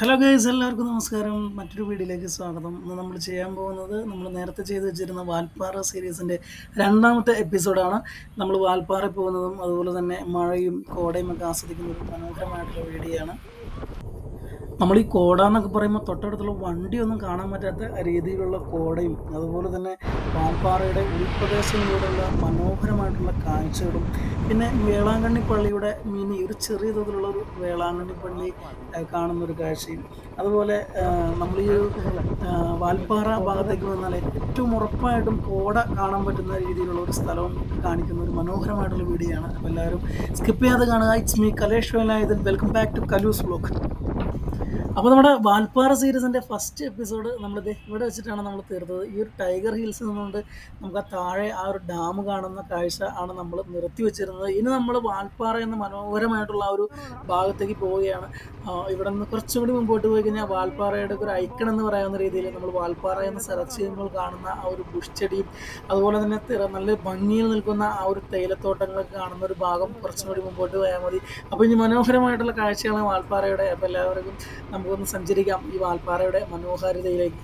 Hello guys എല്ലാവർക്കും നമസ്കാരം. മറ്റൊരു വീഡിയോയിലേക്ക് സ്വാഗതം. ഇന്ന് നമ്മൾ ചെയ്യാൻ പോകുന്നത് നമ്മൾ നേരത്തെ ചെയ്തു വെച്ചിരുന്ന വാൽപ്പാറ സീരീസിന്റെ രണ്ടാമത്തെ എപ്പിസോഡാണ് നമ്മൾ വാൽപ്പാറ പോകുന്നതും അതുപോലെ തന്നെ മഴയും കോടയും ഒക്കെ ആസ്വദിക്കുന്ന ഒരു മനോഹരമായിട്ടുള്ള വീഡിയോ ആണ് നമ്മൾ ഈ കോട എന്നൊക്കെ പറയുമ്പോൾ തൊട്ടടുത്തുള്ള വണ്ടിയൊന്നും കാണാൻ പറ്റാത്ത രീതിയിലുള്ള കോടയും അതുപോലെ തന്നെ പാൽപ്പാറയുടെ ഉൾപ്രദേശങ്ങളിലൂടെയുള്ള മനോഹരമായിട്ടുള്ള കാഴ്ചകളും പിന്നെ വേളാങ്കണ്ണി പള്ളിയുടെ മിനി ഒരു ചെറിയ തോതിലുള്ള ഒരു വേളാങ്കണ്ണി പള്ളി കാണുന്നൊരു കാഴ്ചയും. അതുപോലെ നമ്മൾ ഈ വാൽപ്പാറ ഭാഗത്തേക്ക് വന്നാൽ ഏറ്റവും ഉറപ്പായിട്ടും കോട കാണാൻ പറ്റുന്ന രീതിയിലുള്ള ഒരു സ്ഥലവും കാണിക്കുന്ന ഒരു മനോഹരമായിട്ടുള്ള വീഡിയോ ആണ് എല്ലാവരും സ്കിപ്പ് ചെയ്യാതെ കാണുക. It's me Kalesh welcome back to Kalus vlog അപ്പോൾ നമ്മുടെ വാൽപ്പാറ സീരീസിന്റെ ഫസ്റ്റ് എപ്പിസോഡ് നമ്മൾ ഇവിടെ വെച്ചിട്ടാണ് നമ്മൾ തീർത്തത്. ഈ ഒരു ടൈഗർ ഹിൽസ് നിന്നുകൊണ്ട് നമുക്ക് ആ താഴെ ആ ഒരു ഡാം കാണുന്ന കാഴ്ച ആണ് നമ്മൾ നിർത്തി വെച്ചിരുന്നത്. ഇനി നമ്മൾ വാൽപ്പാറ എന്ന മനോഹരമായിട്ടുള്ള ആ ഒരു ഭാഗത്തേക്ക് പോവുകയാണ്. ഇവിടെ നിന്ന് കുറച്ചും കൂടി മുമ്പോട്ട് പോയി കഴിഞ്ഞാൽ വാൽപ്പാറയുടെ ഒരു ഐക്കൺ എന്ന് പറയാവുന്ന രീതിയിൽ നമ്മൾ വാൽപ്പാറ എന്ന് സെർച്ച് ചെയ്യുമ്പോൾ കാണുന്ന ആ ഒരു പുഷ്ചെടിയും അതുപോലെ തന്നെ നല്ല ഭംഗിയിൽ നിൽക്കുന്ന ആ ഒരു തേയിലത്തോട്ടങ്ങളൊക്കെ കാണുന്ന ഒരു ഭാഗം കുറച്ചുകൂടി മുമ്പോട്ട് പോയാൽ മതി. അപ്പോൾ ഇനി മനോഹരമായിട്ടുള്ള കാഴ്ചകളാണ് വാൽപ്പാറയുടെ അപ്പോൾ എല്ലാവർക്കും നമുക്കൊന്ന് സഞ്ചരിക്കാം ഈ വാൽപ്പാറയുടെ മനോഹാരിതയിലേക്ക്.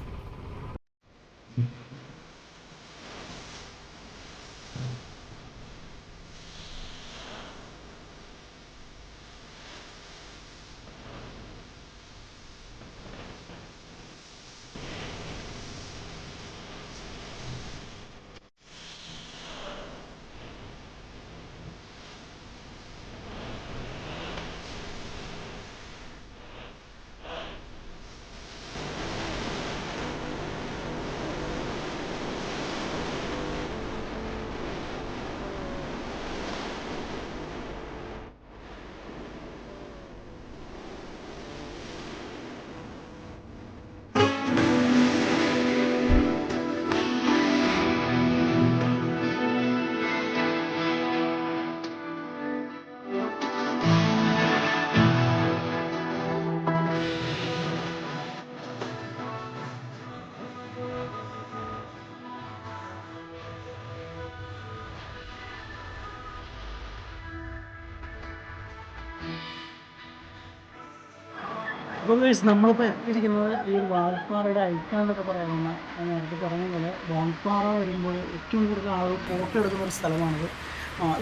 അപ്പോൾ ഗൈസ് നമ്മളിപ്പോൾ എത്തിയിരിക്കുന്നത് ഈ ഒരു വാൽപ്പാറയുടെ ഐക്കൺ എന്നൊക്കെ പറയാവുന്ന നേരത്തെ പറഞ്ഞ പോലെ വാൽപ്പാറ വരുമ്പോൾ ഏറ്റവും കൂടുതൽ ആളുകൾ ഫോട്ടോ എടുക്കുന്ന ഒരു സ്ഥലമാണിത്.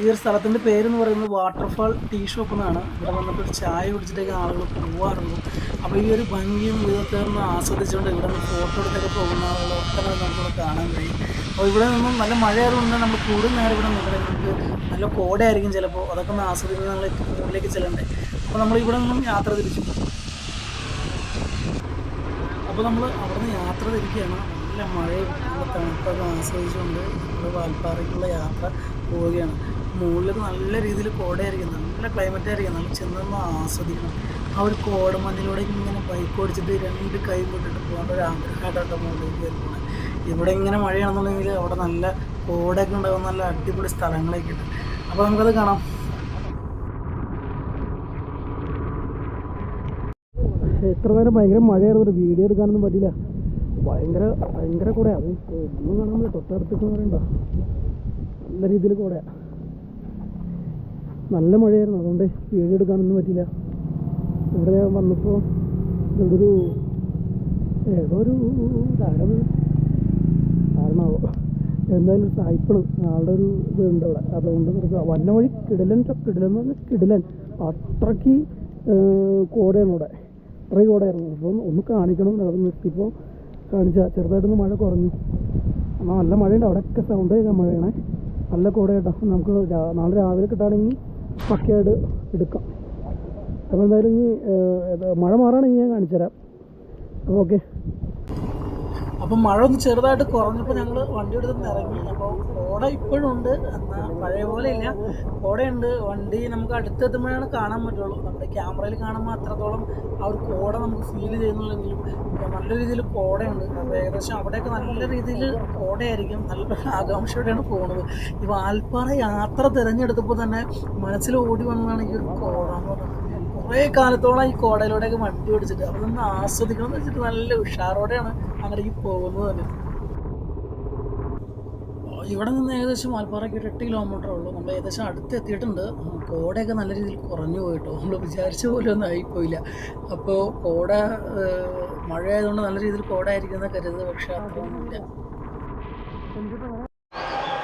ഈ ഒരു സ്ഥലത്തിന്റെ പേരെന്ന് പറയുന്നത് വാട്ടർഫാൾ ടീ ഷോപ്പ് എന്നാണ്. ഇവിടെ വന്നിട്ട് ഒരു ചായ കുടിച്ചിട്ടൊക്കെ ആളുകൾ പോവാറുള്ളൂ അപ്പോൾ ഈ ഒരു ഭംഗിയും ഇതൊക്കെ ഒന്ന് ആസ്വദിച്ചുകൊണ്ട് ഇവിടെ നിന്ന് ഫോട്ടോ എടുത്തൊക്കെ പോകുന്ന ആളുകൾ ഒട്ടനവധി നമുക്കിവിടെ കാണാൻ കഴിയും. അപ്പോൾ ഇവിടെ നിന്നും നല്ല മഴയായതുകൊണ്ട് നമ്മൾ കൂടുതൽ നേരം ഇവിടെ നിന്നിട്ട് നമുക്ക് നല്ല കോടയായിരിക്കും ചിലപ്പോൾ അതൊക്കെ ഒന്ന് ആസ്വദിക്കുന്ന നമ്മൾ മുകളിലേക്ക് ചെല്ലണ്ടേ. അപ്പോൾ നമ്മൾ ഇവിടെ നിന്നും യാത്ര തിരിച്ചു. അപ്പോൾ നമ്മൾ അവിടുന്ന് യാത്ര തിരിക്കുകയാണ്. നല്ല മഴയും നല്ല തണുപ്പൊക്കെ ആസ്വദിച്ചുകൊണ്ട് നമ്മൾ വാൽപ്പാറയ്ക്കുള്ള യാത്ര പോവുകയാണ്. മുകളിൽ നല്ല രീതിയിൽ കോടയായിരിക്കും. നല്ല ക്ലൈമറ്റ് ആയിരിക്കും. നമ്മൾ ചെന്നൊന്ന് ആസ്വദിക്കണം. ആ ഒരു കോടമഞ്ഞിലൂടെ ഇങ്ങനെ ബൈക്ക് ഓടിച്ചിട്ട് രണ്ട് കൈ കൊണ്ടിട്ട് പോകേണ്ട ഒരു ആഗ്രഹമായിട്ടാണ് മുകളിലേക്ക് വരുന്നത്. ഇവിടെ ഇങ്ങനെ മഴയാണെന്നുണ്ടെങ്കിൽ അവിടെ നല്ല കോടയൊക്കെ ഉണ്ടാകുന്ന നല്ല അടിപൊളി സ്ഥലങ്ങളൊക്കെ ഉണ്ട്. അപ്പോൾ നമുക്കത് കാണാം. എത്ര നേരം ഭയങ്കര മഴയായിരുന്നു ഒരു വീഡിയോ എടുക്കാനൊന്നും പറ്റില്ല ഭയങ്കര ഭയങ്കര കൂടെയാ. അത് ഒന്നും കാണാൻ പറ്റില്ല. തൊട്ടടുത്തൊക്കെ പറയണ്ട. നല്ല രീതിയിൽ കൂടെയാ. നല്ല മഴയായിരുന്നു. അതുകൊണ്ട് വീഡിയോ എടുക്കാനൊന്നും പറ്റില്ല ഇവിടെ വന്നപ്പോൾ ഒരു ഏതോ ഒരു കാരണം കാരണമാവോ എന്തായാലും സായിപ്പണ്. ആളുടെ ഒരു ഇതുണ്ട് അവിടെ. അതുകൊണ്ട് നിർത്തുക വന്ന വഴി കിടലൻ കിടിലൻ എന്ന് പറഞ്ഞാൽ കിടലൻ. അത്രയ്ക്ക് കോടയാണ് ഇവിടെ അത്രയും ആയിരുന്നു. അപ്പം ഒന്ന് കാണിക്കണം അവിടെ നിർത്തിയപ്പോൾ കാണിച്ച ചെറുതായിട്ടൊന്ന് മഴ കുറഞ്ഞു. എന്നാൽ നല്ല മഴയുണ്ട്. അവിടെയൊക്കെ സൗണ്ട് കേൾക്കാൻ മഴയാണേ. നല്ല കോടയാട്ടോ നമുക്ക് നാളെ രാവിലെ കിട്ടുകയാണെങ്കിൽ പക്കയായിട്ട് എടുക്കാം. അപ്പോൾ എന്തായാലും ഇനി മഴ മാറുകയാണെങ്കിൽ ഞാൻ കാണിച്ചു തരാം അപ്പോൾ ഓക്കെ. അപ്പം മഴ ഒന്ന് ചെറുതായിട്ട് കുറഞ്ഞപ്പോൾ ഞങ്ങൾ വണ്ടി എടുത്ത് ഇറങ്ങി. അപ്പോൾ കോട ഇപ്പോഴും ഉണ്ട് എന്നാൽ പഴയ പോലെ ഇല്ല. കോടയുണ്ട് വണ്ടി നമുക്ക് അടുത്തെത്തുമ്പോഴാണ് കാണാൻ പറ്റുള്ളൂ. നമ്മുടെ ക്യാമറയിൽ കാണുമ്പോൾ അത്രത്തോളം ആ ഒരു കോട നമുക്ക് ഫീൽ ചെയ്യുന്നുള്ളെങ്കിലും നല്ല രീതിയിൽ കോടയുണ്ട് അപ്പോൾ ഏകദേശം അവിടെയൊക്കെ നല്ല രീതിയിൽ കോടയായിരിക്കും നല്ല ആകാംക്ഷയോടെയാണ് പോകുന്നത് ഈ വാൽപ്പാറ യാത്ര തിരഞ്ഞെടുത്തപ്പോൾ തന്നെ മനസ്സിൽ ഓടി വന്നതാണ് ഈ ഒരു കോട എന്ന് പറയുന്നത്. കുറേ കാലത്തോളം ഈ കോടയിലൂടെയൊക്കെ വണ്ടി ഓടിച്ചിട്ട് അതൊന്ന് ആസ്വദിക്കണം എന്ന് വെച്ചിട്ട് നല്ല ഉഷാറോടെയാണ് അങ്ങോട്ടേക്ക് പോകുന്നത് തന്നെ. ഇവിടെ നിന്ന് ഏകദേശം വാൽപ്പാറയ്ക്ക് ഒരു എട്ട് കിലോമീറ്റർ ഉള്ളൂ. നമ്മൾ ഏകദേശം അടുത്ത് എത്തിയിട്ടുണ്ട് കോടയൊക്കെ നല്ല രീതിയിൽ കുറഞ്ഞു പോയിട്ടോ. നമ്മൾ വിചാരിച്ച പോലെ ഒന്നും ആയിപ്പോയില്ല. അപ്പോൾ കോട മഴ മഴയായതുകൊണ്ട് നല്ല രീതിയിൽ കോട ആയിരിക്കുന്ന കരുത് പക്ഷേ അത്രയൊന്നുമില്ല.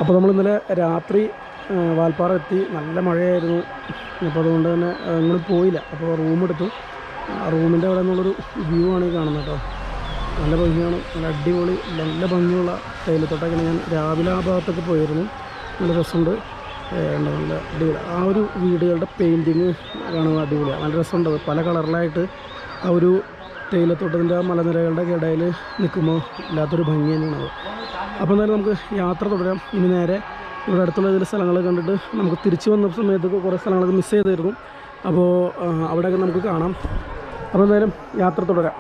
അപ്പോൾ നമ്മൾ ഇന്നലെ രാത്രി വാൽപ്പാറ എത്തി. നല്ല മഴയായിരുന്നു. അപ്പോൾ അതുകൊണ്ട് തന്നെ നിങ്ങൾ പോയില്ല. അപ്പോൾ റൂം എടുത്തു. ആ റൂമിന്റെ അവിടെ നിന്നുള്ളൊരു വ്യൂ ആണ് ഈ കാണുന്നത് കേട്ടോ. നല്ല ഭംഗിയാണ് നല്ല അടിപൊളി നല്ല ഭംഗിയുള്ള തേയിലത്തോട്ടൊക്കെ ഞാൻ രാവിലെ ആ ഭാഗത്തൊക്കെ പോയിരുന്നു. നല്ല രസമുണ്ട്. നല്ല അടിപൊളി. ആ ഒരു വീടുകളുടെ പെയിന്റിങ് കാണുന്നത് അടിപൊളിയാണ് നല്ല രസമുണ്ട് പല കളറിലായിട്ട് ആ ഒരു തേയിലത്തോട്ടത്തിന്റെ ആ മലനിരകളുടെ ഇടയിൽ നിൽക്കുമ്പോൾ ഇല്ലാത്തൊരു ഭംഗി തന്നെയാണ് അത്. അപ്പോൾ എന്തായാലും നമുക്ക് യാത്ര തുടരാം. ഇനി നേരെ ഇവിടെ അടുത്തുള്ള ഇതിൽ സ്ഥലങ്ങൾ കണ്ടിട്ട് നമുക്ക് തിരിച്ചു വന്ന സമയത്ത് കുറേ സ്ഥലങ്ങളൊക്കെ മിസ് ചെയ്തായിരുന്നു അപ്പോൾ അവിടെയൊക്കെ നമുക്ക് കാണാം. അപ്പോൾ എന്തായാലും യാത്ര തുടരാം.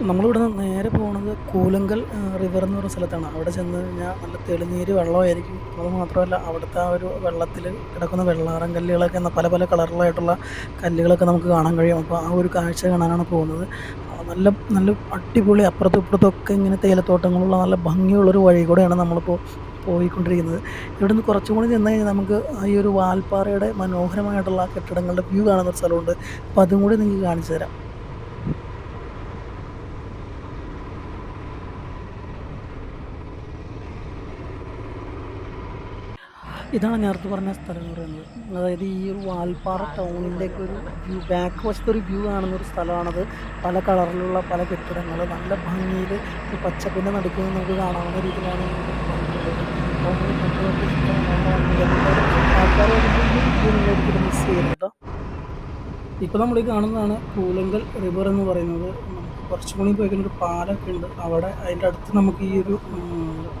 നമ്മളിവിടെ നിന്ന് നേരെ പോകുന്നത് കൂലങ്കൽ റിവർ എന്ന് പറയുന്ന സ്ഥലത്താണ്. അവിടെ ചെന്ന് കഴിഞ്ഞാൽ നല്ല തെളിനീര് വെള്ളമായിരിക്കും. അത് മാത്രമല്ല അവിടുത്തെ ആ ഒരു വെള്ളത്തിൽ കിടക്കുന്ന വെള്ളാറം കല്ലുകളൊക്കെ പല പല കളറിലായിട്ടുള്ള കല്ലുകളൊക്കെ നമുക്ക് കാണാൻ കഴിയും. അപ്പോൾ ആ ഒരു കാഴ്ച കാണാനാണ് പോകുന്നത്. നല്ല നല്ല അടിപൊളി അപ്പുറത്തും ഇപ്പുറത്തൊക്കെ ഇങ്ങനെ തേയിലത്തോട്ടങ്ങളുള്ള നല്ല ഭംഗിയുള്ളൊരു വഴി കൂടെയാണ് നമ്മളിപ്പോൾ പോയിക്കൊണ്ടിരിക്കുന്നത്. ഇവിടെ നിന്ന് കുറച്ചും കൂടി ചെന്ന് കഴിഞ്ഞാൽ നമുക്ക് ഈ ഒരു വാൽപ്പാറയുടെ മനോഹരമായിട്ടുള്ള കെട്ടിടങ്ങളുടെ വ്യൂ കാണുന്ന ഒരു സ്ഥലമുണ്ട്. അപ്പോൾ അതും കൂടി നിങ്ങൾക്ക് കാണിച്ചു തരാം. ഇതാണ് നേരത്തെ പറഞ്ഞ സ്ഥലം എന്ന് പറയുന്നത്. അതായത് ഈ ഒരു വാൽപ്പാറ ടൗണിന്റെയൊക്കെ ഒരു വ്യൂ ബാക്ക് വശത്തെ ഒരു വ്യൂ കാണുന്ന ഒരു സ്ഥലമാണത്. പല കളറിലുള്ള പല കെട്ടിടങ്ങൾ നല്ല ഭംഗിയിൽ ഈ പച്ചപ്പിന്റെ നടുക്കിൽ നിന്ന് നമുക്ക് കാണാവുന്ന രീതിയിലാണ് ആൾക്കാർ മിസ് ചെയ്യുന്നത് ഇപ്പോൾ നമ്മൾ ഈ കാണുന്നതാണ് കൂലങ്കൽ റിവർ എന്ന് പറയുന്നത്. കുറച്ചും കൂടി പോയി കഴിഞ്ഞാൽ ഒരു പാലൊക്കെ ഉണ്ട്. അവിടെ അതിന്റെ അടുത്ത് നമുക്ക് ഈ ഒരു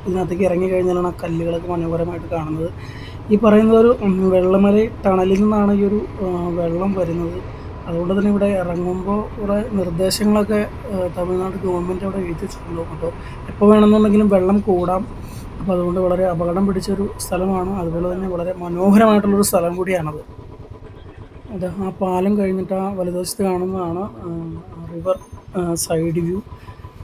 ഇതിനകത്തേക്ക് ഇറങ്ങി കഴിഞ്ഞാലാണ് ആ കല്ലുകളൊക്കെ മനോഹരമായിട്ട് കാണുന്നത്. ഈ പറയുന്ന ഒരു വെള്ളമല ടണലിൽ നിന്നാണ് ഈ ഒരു വെള്ളം വരുന്നത്. അതുകൊണ്ട് തന്നെ ഇവിടെ ഇറങ്ങുമ്പോൾ കുറേ നിർദ്ദേശങ്ങളൊക്കെ തമിഴ്നാട് ഗവൺമെന്റ് അവിടെ എഴുതി വെച്ചിട്ടുണ്ടാവും അപ്പോൾ എപ്പോൾ വേണമെന്നുണ്ടെങ്കിലും വെള്ളം കൂടാം. അപ്പോൾ അതുകൊണ്ട് വളരെ അപകടം പിടിച്ചൊരു സ്ഥലമാണ്. അതുപോലെ തന്നെ വളരെ മനോഹരമായിട്ടുള്ളൊരു സ്ഥലം കൂടിയാണത്. അത് ആ പാലം കഴിഞ്ഞിട്ട് ആ വലതുവശത്ത് കാണുന്നതാണ് റിവർ സൈഡ് വ്യൂ.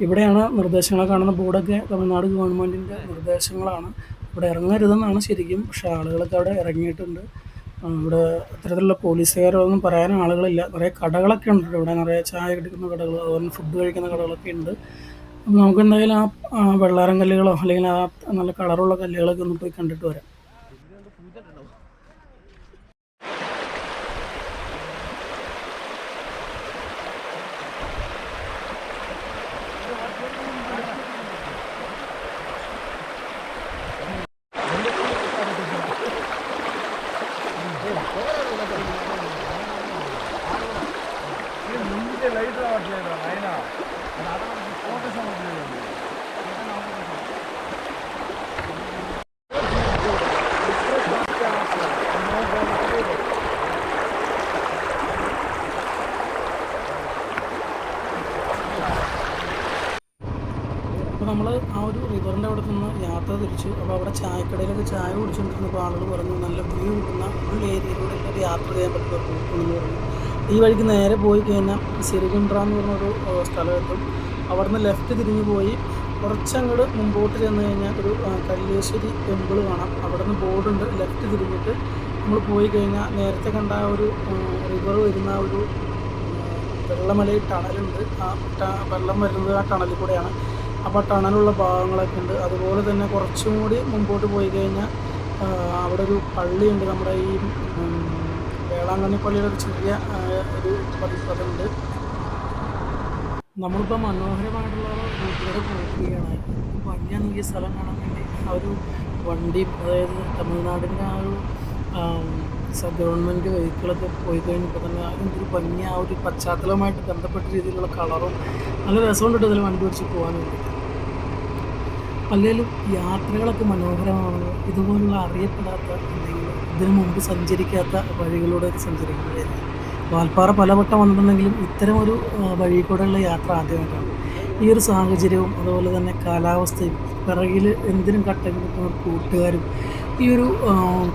ഇവിടെയാണ് നിർദ്ദേശങ്ങൾ കാണുന്ന ബോർഡൊക്കെ തമിഴ്നാട് ഗവൺമെന്റിന്റെ നിർദ്ദേശങ്ങളാണ്. ഇവിടെ ഇറങ്ങരുതെന്നാണ് ശരിക്കും. പക്ഷേ ആളുകളൊക്കെ അവിടെ ഇറങ്ങിയിട്ടുണ്ട്. ഇവിടെ ഇത്തരത്തിലുള്ള പോലീസുകാരൊന്നും പറയാൻ ആളുകളില്ല. കുറേ കടകളൊക്കെ ഉണ്ട് ഇവിടെ. നിറയെ ചായ കിടക്കുന്ന കടകൾ അതുപോലെ ഫുഡ് കഴിക്കുന്ന കടകളൊക്കെ ഉണ്ട്. നമുക്ക് എന്തായാലും ആ വെള്ളാരം കല്ലുകളോ അല്ലെങ്കിൽ ആ നല്ല കളറുള്ള കല്ലുകളൊക്കെ ഒന്ന് പോയി കണ്ടിട്ട് വരാം. നമ്മൾ ആ ഒരു റിവറിന്റെ അവിടെ നിന്ന് യാത്ര തിരിച്ചു അപ്പോൾ അവിടെ ചായക്കടയിലൊക്കെ ചായ കുടിച്ചുകൊണ്ടിരുന്നപ്പോൾ ആളുകൾ പറഞ്ഞു നല്ല വ്യൂ കിട്ടുന്ന ഒരു ഏരിയയിലൂടെ ഒരു യാത്ര ചെയ്യാൻ പറ്റുന്ന റൂട്ടെന്ന് പറഞ്ഞു. ഈ വഴിക്ക് നേരെ പോയി കഴിഞ്ഞാൽ സിരികുണ്ട്ര എന്ന് പറഞ്ഞൊരു സ്ഥലമെത്തും അവിടെ നിന്ന് ലെഫ്റ്റ് തിരിഞ്ഞ് പോയി കുറച്ചങ്ങോട്ട് മുമ്പോട്ട് ചെന്ന് കഴിഞ്ഞാൽ ഒരു കല്ലേശ്വരി ടെമ്പിൾ കാണാം. അവിടെ നിന്ന് ബോർഡുണ്ട് ലെഫ്റ്റ് തിരിഞ്ഞിട്ട് നമ്മൾ പോയി കഴിഞ്ഞാൽ നേരത്തെ കണ്ട ആ ഒരു റിവർ വരുന്ന ആ ഒരു വെള്ളമലയിൽ ടണലുണ്ട് ആ വെള്ളം വരുന്നത് ആ ടണലിൽ കൂടെയാണ്. അപ്പോൾ ടണലുള്ള ഭാഗങ്ങളൊക്കെ ഉണ്ട്. അതുപോലെ തന്നെ കുറച്ചും കൂടി മുമ്പോട്ട് പോയി കഴിഞ്ഞാൽ അവിടെ ഒരു പള്ളിയുണ്ട്. നമ്മുടെ ഈ വേളാങ്കണ്ണി പള്ളിയുടെ ഒരു ചെറിയ ഒരു പതിപ്പതുണ്ട് നമ്മളിപ്പോൾ മനോഹരമായിട്ടുള്ള റൂട്ടിലൂടെ പോവുകയാണ് ഭംഗിയാണ് ഈ സ്ഥലം കാണാൻ വേണ്ടി ആ ഒരു വണ്ടി അതായത് തമിഴ്നാടിന്റെ ആ ഒരു ഗവൺമെന്റ് വെഹിക്കിളൊക്കെ പോയി കഴിഞ്ഞപ്പോൾ തന്നെ അതിന്റെ ഭംഗി. ആ ഒരു പശ്ചാത്തലവുമായിട്ട് ബന്ധപ്പെട്ട രീതിയിലുള്ള കളറും നല്ല രസമുണ്ട് ഇതിൽ വണ്ടി ഓടിച്ച് പോകാൻ അല്ലെങ്കിലും യാത്രകളൊക്കെ മനോഹരമാണ്? ഇതുപോലുള്ള അറിയപ്പെടാത്ത ഇതിന് മുമ്പ് സഞ്ചരിക്കാത്ത വഴികളിലൂടെ സഞ്ചരിക്കുന്നതായിരിക്കും വാൽപ്പാറ പലവട്ടം വന്നിട്ടുണ്ടെങ്കിലും ഇത്തരം ഒരു വഴി കൂടെയുള്ള യാത്ര ആദ്യമായിട്ടാണ്. ഈ ഒരു സാഹചര്യവും അതുപോലെ തന്നെ കാലാവസ്ഥയും പിറകിൽ എന്തിനും കട്ടക്ക് നിൽക്കുന്ന കൂട്ടുകാരും ഈ ഒരു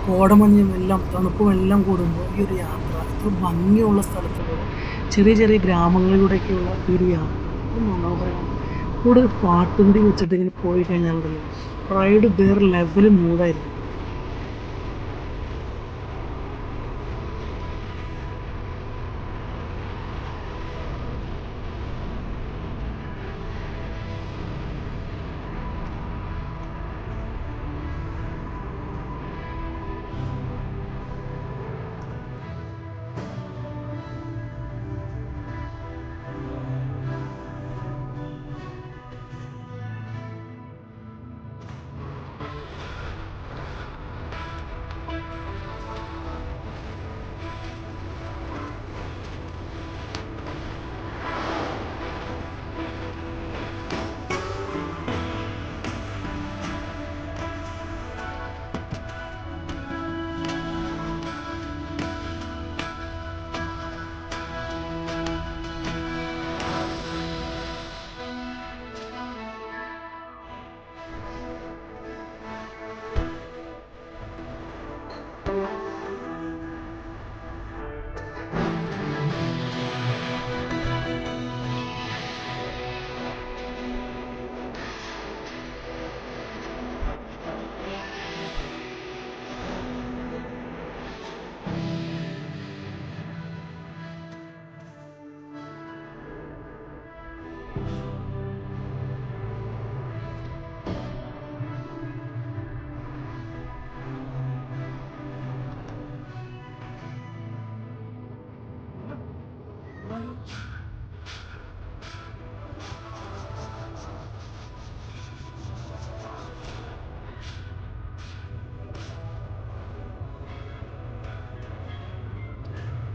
കോടമഞ്ഞും എല്ലാം തണുപ്പും എല്ലാം കൂടുമ്പോൾ ഈ ഒരു യാത്ര ഇത്ര ഭംഗിയുള്ള സ്ഥലത്തുള്ള ചെറിയ ചെറിയ ഗ്രാമങ്ങളിലൂടെയൊക്കെയുള്ള ഈ ഒരു യാത്ര. മനോഹരമാണ് കൂടെ ഒരു പാട്ടും കൂടി വെച്ചിട്ട് ഇങ്ങനെ പോയി കഴിഞ്ഞാൽ ഉണ്ടല്ലോ. റൈഡ് വേറെ ലെവൽ മൂടായിരിക്കും.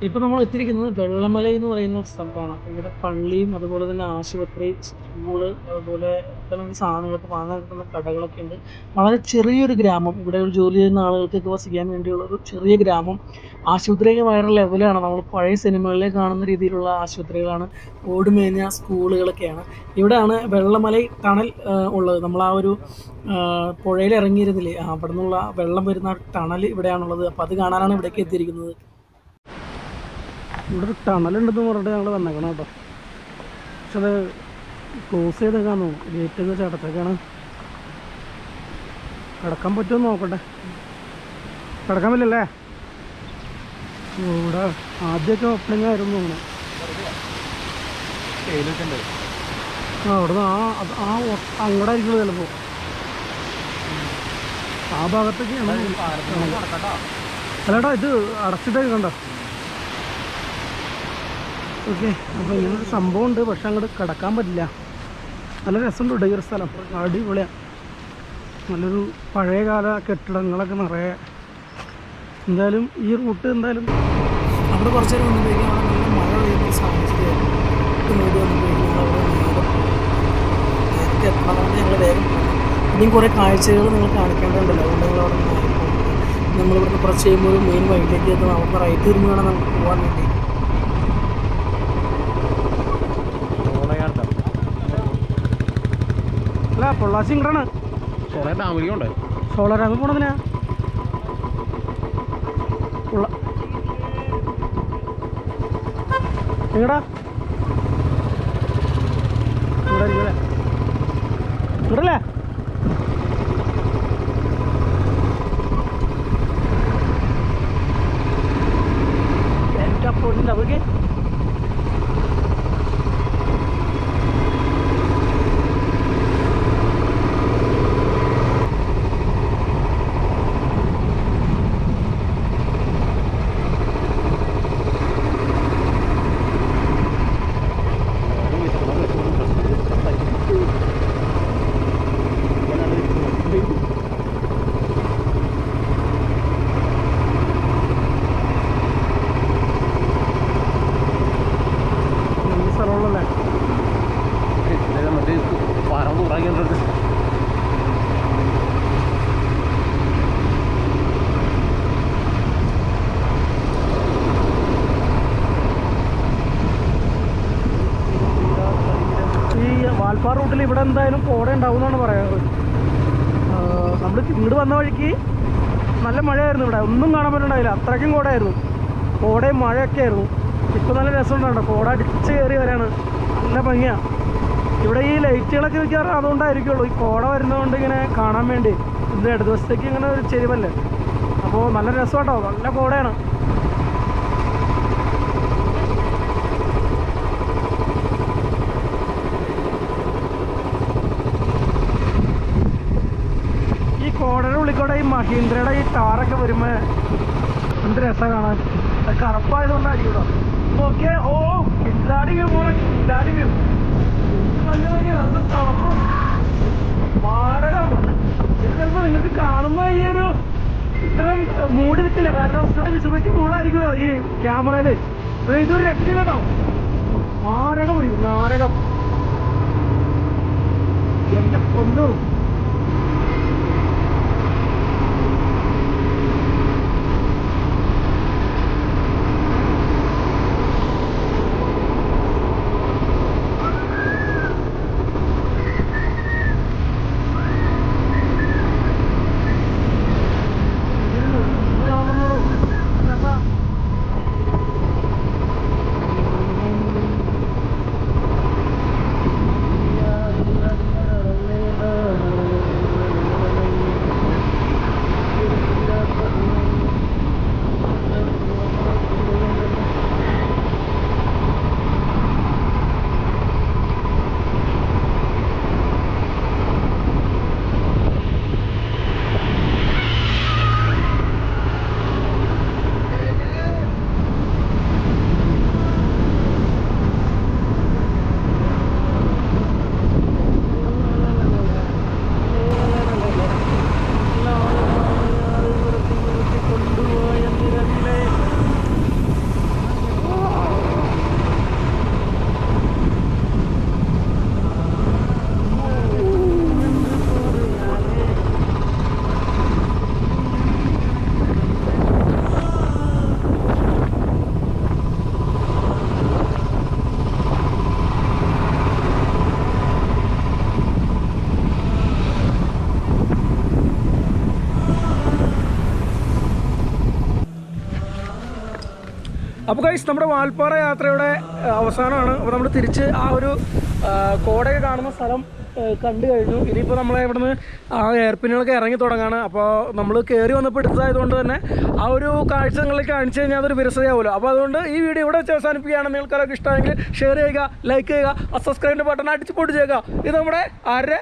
ഇപ്പോൾ നമ്മൾ എത്തിയിരിക്കുന്നത് വെള്ളമല എന്ന് പറയുന്ന സ്ഥലത്താണ് ഇവിടെ പള്ളിയും അതുപോലെ തന്നെ ആശുപത്രി സ്കൂൾ അതുപോലെ ഇത്തരം സാധനങ്ങളൊക്കെ വാങ്ങാൻ കിട്ടുന്ന കടകളൊക്കെ ഉണ്ട്. വളരെ ചെറിയൊരു ഗ്രാമം. ഇവിടെ ഒരു ജോലി ചെയ്യുന്ന ആളുകൾക്കൊക്കെ വസിക്കാൻ വേണ്ടിയുള്ള ഒരു ചെറിയ ഗ്രാമം. ആശുപത്രിയൊക്കെ വേറെ ലെവലാണ്. നമ്മൾ പഴയ സിനിമകളിലെ കാണുന്ന രീതിയിലുള്ള ആശുപത്രികളാണ്. ഓടുമേഞ്ഞ സ്കൂളുകളൊക്കെയാണ്. ഇവിടെയാണ് വെള്ളമല ടണൽ ഉള്ളത്. നമ്മൾ ആ ഒരു പുഴയിൽ ഇറങ്ങിയിരുന്നില്ലേ അവിടെ നിന്നുള്ള വെള്ളം വരുന്ന ടണൽ ഇവിടെയാണുള്ളത്. അപ്പോൾ അത് കാണാനാണ് ഇവിടേക്ക് എത്തിയിരിക്കുന്നത്. ഇവിടെ ഒരു ടണലുണ്ടെന്ന് പറഞ്ഞിട്ട് ഞങ്ങൾ വന്നേക്കണം കേട്ടോ. പക്ഷെ അത് ക്ലോസ് ചെയ്തേക്കാന്ന് തോന്നുന്നു ഗേറ്റ് എന്ന് വെച്ചാൽ അടച്ചേക്കാണ്. കിടക്കാൻ പറ്റുമോ നോക്കട്ടെ. കിടക്കാൻ പറ്റില്ലേ ഇവിടെ ആദ്യമൊക്കെ ഓപ്പണിംഗ് ആയിരുന്നു തോന്നുന്നു. ആ അവിടുന്ന് ആ ആ അങ്ങോട്ടായിരിക്കും ചിലപ്പോൾ ആ ഭാഗത്തൊക്കെയാണ് അല്ലേടാ ഇത് അടച്ചിട്ടേ കണ്ടോ? ഓക്കെ അപ്പോൾ ഇങ്ങനൊരു സംഭവം ഉണ്ട്. പക്ഷെ അങ്ങോട്ട് കിടക്കാൻ പറ്റില്ല. നല്ല രസമുണ്ട് ഇവിടെ ഈ ഒരു സ്ഥലം. അടിപൊളിയാണ് നല്ലൊരു പഴയകാല കെട്ടിടങ്ങളൊക്കെ നിറയെ. എന്തായാലും ഈ റൂട്ട് എന്തായാലും അവിടെ കുറച്ച് നേരം വന്നപ്പോഴേക്കും അവിടെ മഴ പെയ്യുന്ന സാഹചര്യമായിരുന്നു ഇനിയും കുറേ കാഴ്ചകൾ നിങ്ങൾ കാണിക്കേണ്ടതുണ്ടല്ലോ. അതുകൊണ്ട് ഞങ്ങൾ അവിടെ നിന്ന് നമ്മളിവിടുന്ന് കുറച്ച് കഴിയുമ്പോൾ മെയിൻ വഴിയിലേക്ക് എത്തണം. അവിടെ റൈറ്റ് തിരിഞ്ഞ് വേണം നമുക്ക് പോകാൻ വേണ്ടി. പൊള്ളാച്ചി ഇങ്ങടാണ് സോളാർ ഡാമിലുണ്ട് സോളാറാമി പോണതിനാ? ഉള്ള എങ്ങടാ? ഇവിടെ ഇരിക്കല്ലേ ഇവിടല്ലേ എന്റെ അവർക്ക് പാറ തൂറാക്കിട്ടുണ്ട് ഈ വാൽപ്പാറ റൂട്ടിൽ ഇവിടെ എന്തായാലും കോട ഉണ്ടാവും എന്നാണ് പറയുന്നത് നമ്മൾ ഇങ്ങോട്ട് വന്ന വഴിക്ക് നല്ല മഴയായിരുന്നു ഇവിടെ. ഒന്നും കാണാൻ പറ്റുന്നുണ്ടായില്ല അത്രയ്ക്കും കോടയായിരുന്നു. കോടയും മഴയൊക്കെ ആയിരുന്നു. ഇപ്പം നല്ല രസമുണ്ടാണ് കോട അടിച്ച് കയറി വരാണ്. നല്ല ഭംഗിയാണ് ഇവിടെ ഈ ലൈറ്റുകളൊക്കെ മിക്കവാറും അതുകൊണ്ടായിരിക്കുള്ളൂ. ഈ കോട വരുന്നതുകൊണ്ട് ഇങ്ങനെ കാണാൻ വേണ്ടി. ഇത് വശത്തേക്ക് ഇങ്ങനെ ഒരു ചെരുവല്ലേ? അപ്പോൾ നല്ല രസമാട്ടോ. നല്ല കോടയാണ്. ഈ കോടയുടെ ഉള്ളിക്കോടെ ഈ മഹീന്ദ്രയുടെ ഈ ടാറൊക്കെ വരുമ്പോൾ എന്ത് രസം കാണാൻ. കറുപ്പായതുകൊണ്ടായിരിക്കും കേട്ടോ ഓക്കെ. ഓ കില്ലാടി വ്യൂ പോലെ കില്ലാടി വ്യൂ ചിലപ്പോൾ നിങ്ങൾക്ക് കാണുമ്പോ ഈ ഒരു ഇത്രയും മൂടി നിൽക്കില്ല. കാരണം വിശ്വസിച്ച് മൂടായിരിക്കും ഈ ക്യാമറയിൽ ഇതൊരു രക്ഷയില്ല കേട്ടോ മാരകം നാരകം എന്റെ പൊന്നു അപ്പോൾ കൈസ് നമ്മുടെ വാൽപ്പാറ യാത്രയുടെ അവസാനമാണ്. അപ്പോൾ നമ്മൾ തിരിച്ച് ആ ഒരു കോടയൊക്കെ കാണുന്ന സ്ഥലം കണ്ടു കഴിഞ്ഞു. ഇനിയിപ്പോൾ നമ്മളെ ഇവിടുന്ന് ആ എയർപിന്നുകളൊക്കെ ഇറങ്ങി തുടങ്ങാണ്. അപ്പോൾ നമ്മൾ കയറി വന്നപ്പോൾ എടുത്തതായതുകൊണ്ട് തന്നെ ആ ഒരു കാഴ്ച നിങ്ങളെ കാണിച്ചു കഴിഞ്ഞാൽ അതൊരു വിരസതയാവുമല്ലോ അപ്പോൾ അതുകൊണ്ട് ഈ വീഡിയോ ഇവിടെ വെച്ച് അവസാനിപ്പിക്കുകയാണ്. നിങ്ങൾക്കാരൊക്കെ ഇഷ്ടമെങ്കിൽ ഷെയർ ചെയ്യുക ലൈക്ക് ചെയ്യുക സബ്സ്ക്രൈബിന്റെ ബട്ടൺ അടിച്ച് പൊട്ടി ചെയ്യുക ഇത് നമ്മുടെ ആരുടെ